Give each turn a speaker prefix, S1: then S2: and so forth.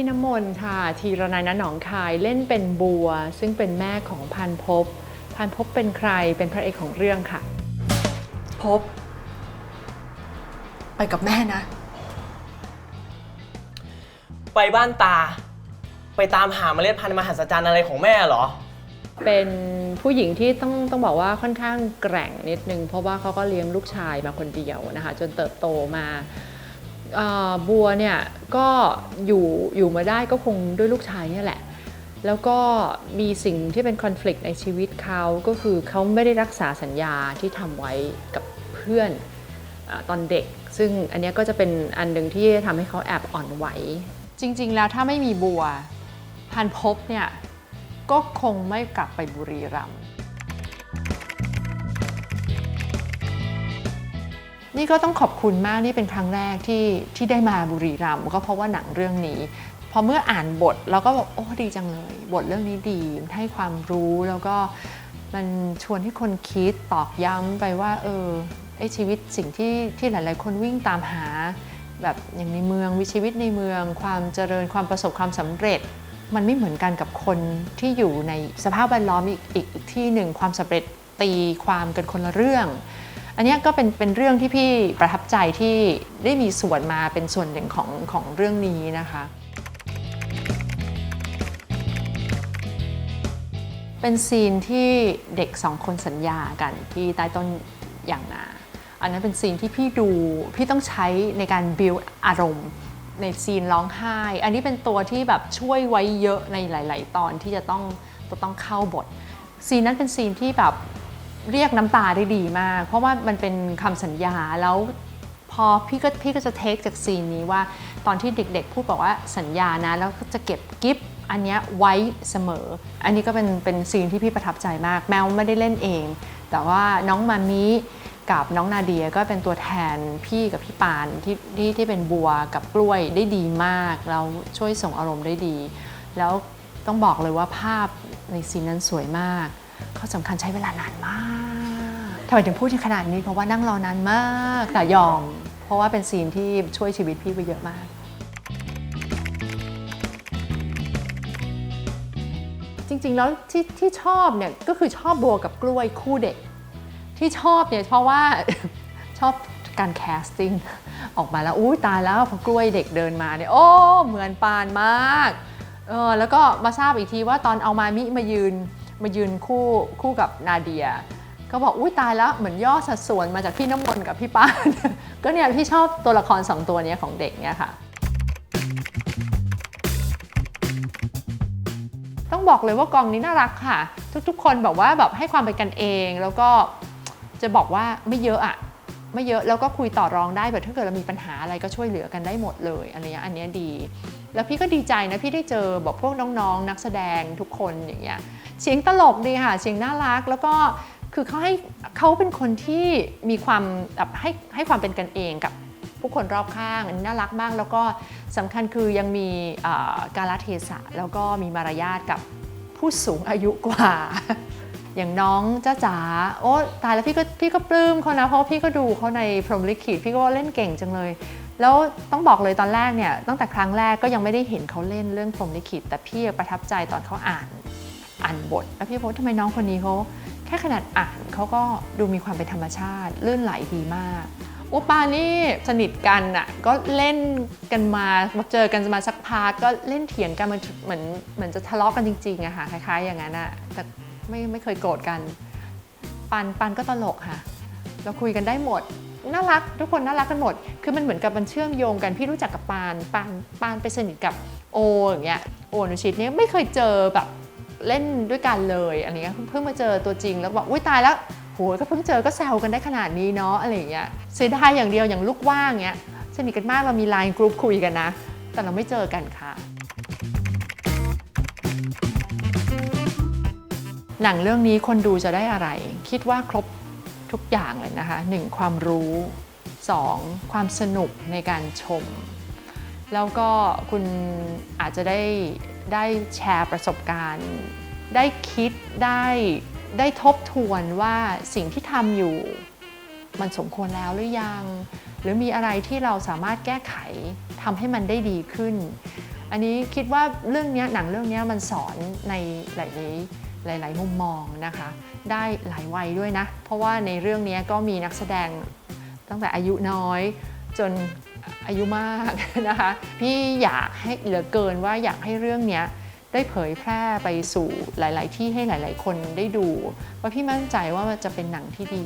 S1: พี่น้ำมนต์ค่ะ ทีรนายณหนองคายเล่นเป็นบัว ซึ่งเป็นแม่ของพันภพพันภพเป็นใครเป็นพระเอกของเรื่องค่ะ
S2: พบ ไปกับแม่นะ
S3: ไปบ้านตา ไปตามหาเมล็ดพันธุ์มหัศจรรย์อะไรของแม่เหรอ
S1: เป็นผู้หญิงที่ต้องต้องบอกว่าค่อนข้างแกร่งนิดนึง เพราะว่าเขาก็เลี้ยงลูกชายมาคนเดียวนะคะ จนเติบโตมาเอ่อ บัวเนี่ยก็อยู่อยู่มาได้ก็คงด้วยลูกชายเนี่ยแหละ แล้วก็มีสิ่งที่เป็นคอน FLICT ในชีวิตเขาก็คือเขาไม่ได้รักษาสัญญาที่ทำไว้กับเพื่อนอตอนเด็ก ซึ่งอันนี้ก็จะเป็นอันหนึ่งที่ทำให้เขาแอบอ่อนไหว จริง ๆ แล้วถ้าไม่มีบัวพันภพเนี่ยก็คงไม่กลับไปบุรีรัมย์ นี่ก็ต้องขอบคุณมากนี่เป็นครั้งแรกที่ที่ได้มาบุรีรัมย์ก็เพราะว่าหนังเรื่องนี้ พอเมื่ออ่านบทเราก็บอกโอ้ดีจังเลย บทเรื่องนี้ดีให้ความรู้แล้วก็มันชวนให้คนคิดตอกย้ำไปว่า เออไอชีวิตสิ่งที่ที่หลาย ๆ คนวิ่งตามหา แบบอย่างในเมืองมีชีวิตในเมือง ความเจริญความประสบความสำเร็จ มันไม่เหมือนกันกับคนที่อยู่ในสภาพแวดล้อมอีกอีกอีกที่หนึ่งความสำเร็จตีความกันคนละเรื่อง อันนี้ก็เป็นเป็นเรื่องที่พี่ประทับใจที่ได้มีส่วนมาเป็นส่วนหนึ่งของของเรื่องนี้นะคะ เป็นซีนที่เด็กสองคนสัญญากันที่ใต้ต้นอย่างนาอันนั้นเป็นซีนที่พี่ดูพี่ต้องใช้ในการ build อารมณ์ในซีนร้องไห้ อันนี้เป็นตัวที่แบบช่วยไว้เยอะในหลาย ๆ ตอนที่จะต้องจะต้องเข้าบท ซีนนั้นเป็นซีนที่แบบ เรียกน้ำตาได้ดีมาก เพราะว่ามันเป็นคำสัญญาแล้วพอพี่ก็พี่ก็จะเทคจากซีนนี้ว่าตอนที่เด็กๆ พูดบอกว่าสัญญานะ แล้วก็จะเก็บกิฟต์อันนี้ไว้เสมอ อันนี้ก็เป็นเป็นซีนที่พี่ประทับใจมาก แมวไม่ได้เล่นเอง แต่ว่าน้องมามิกับน้องนาเดียก็เป็นตัวแทนพี่กับพี่ปานที่ที่ที่เป็นบัวกับกล้วยได้ดีมากแล้วช่วยส่งอารมณ์ได้ดี แล้วต้องบอกเลยว่าภาพในซีนนั้นสวยมาก ข้อสำคัญใช้เวลานานมากทำไมถึงพูดขนาดนี้เพราะว่านั่งรอนานมากแต่ยอม เพราะว่าเป็นซีนที่ช่วยชีวิตพี่ไปเยอะมาก จริงๆแล้วที่ที่ชอบเนี่ยก็คือชอบบัวกับกล้วยคู่เด็ก ที่ชอบเนี่ยเพราะว่า ชอบการแคสติ้งออกมาแล้วอุ้ยตายแล้วพอกล้วยเด็กเดินมาเนี่ยโอ้เหมือนปานมากเออแล้วก็มาทราบอีกทีว่าตอนเอามามิมายืน มายืนคู่คู่กับนาเดียก็บอกอุ้ยตายแล้วเหมือนย่อสัดส่วนมาจากพี่น้ำมนต์กับพี่ป้าน ก็เนี่ยพี่ชอบตัวละครสองตัวนี้ของเด็กเนี่ยค่ะ ต้องบอกเลยว่ากองนี้น่ารักค่ะ ทุกๆ คนบอกว่าแบบให้ความเป็นกันเองแล้วก็จะบอกว่าไม่เยอะอะ ไม่เยอะแล้วก็คุยต่อรองได้แบบถ้าเกิดเรามีปัญหาอะไรก็ช่วยเหลือกันได้หมดเลยอันเนี้ยอันนี้ดี แล้วพี่ก็ดีใจนะพี่ได้เจอแบบพวกน้องๆ นักแสดงทุกคนอย่างเงี้ยเสียงตลกดีค่ะเสียงน่ารักแล้วก็คือเขาให้เขาเป็นคนที่มีความแบบให้ให้ความเป็นกันเองกับผู้คนรอบข้างอันนี้น่ารักมาก แล้วก็สำคัญคือยังมีการละเทศะแล้วก็มีมารยาทกับผู้สูงอายุกว่า อย่างน้องจ้าจ๋าโอ้ตายแล้วพี่ก็พี่ก็ปลื้มเขานะเพราะพี่ก็ดูเขาในพรหมลิขิตพี่ก็ว่าเล่นเก่งจังเลย แล้วต้องบอกเลยตอนแรกเนี่ยตั้งแต่ครั้งแรกก็ยังไม่ได้เห็นเขาเล่นเรื่องพรหมลิขิต แต่พี่ประทับใจตอนเขาอ่านอ่านบทแล้วพี่บอกว่าทำไมน้องคนนี้เขาแค่ขนาดอ่านเขาก็ดูมีความเป็นธรรมชาติลื่นไหลดีมากอุปานี่สนิทกันอะก็เล่นกันมามาเจอกันมาสักพักก็เล่นเถียงกันมันเหมือนเหมือนจะทะเลาะกันจริงๆอะค่ะคล้ายๆอย่างนั้นอะแต่ ไม่ไม่เคยโกรธกัน ปันปันก็ตลกค่ะ เราคุยกันได้หมดน่ารักทุกคนน่ารักกันหมด คือมันเหมือนกับมันเชื่อมโยงกันพี่รู้จักกับปานปานปานไปสนิทกับโออย่างเงี้ยโอนุชิตเนี่ยไม่เคยเจอแบบเล่นด้วยกันเลยอะไรเงี้ยเพิ่งมาเจอตัวจริงแล้วบอกอุ้ยตายแล้วโหก็เพิ่งเจอก็แซวกันได้ขนาดนี้เนาะอะไรเงี้ยเสียดายอย่างเดียวอย่างลูกว่างเงี้ยสนิทกันมากเรามีไลน์กรุ๊ปคุยกันนะ แต่เราไม่เจอกันค่ะ หนังเรื่องนี้คนดูจะได้อะไร คิดว่าครบทุกอย่างเลยนะคะ 1. ความรู้ 2. ความสนุกในการชม แล้วก็คุณอาจจะได้ได้แชร์ประสบการณ์ ได้คิดได้ได้ทบทวนว่าสิ่งที่ทำอยู่ มันสมควรแล้วหรือยัง หรือมีอะไรที่เราสามารถแก้ไขทำให้มันได้ดีขึ้น อันนี้คิดว่าเรื่องนี้หนังเรื่องนี้มันสอนในหลายๆ หลาย ๆ มุมมองนะคะ ได้หลายวัยด้วยนะ เพราะว่าในเรื่องนี้ก็มีนักแสดงตั้งแต่อายุน้อยจนอายุมากนะคะ พี่อยากให้เหลือเกินว่าอยากให้เรื่องนี้ได้เผยแพร่ไปสู่หลาย ๆ ที่ให้หลาย ๆ คนได้ดู ว่าพี่มั่นใจว่ามันจะเป็นหนังที่ดี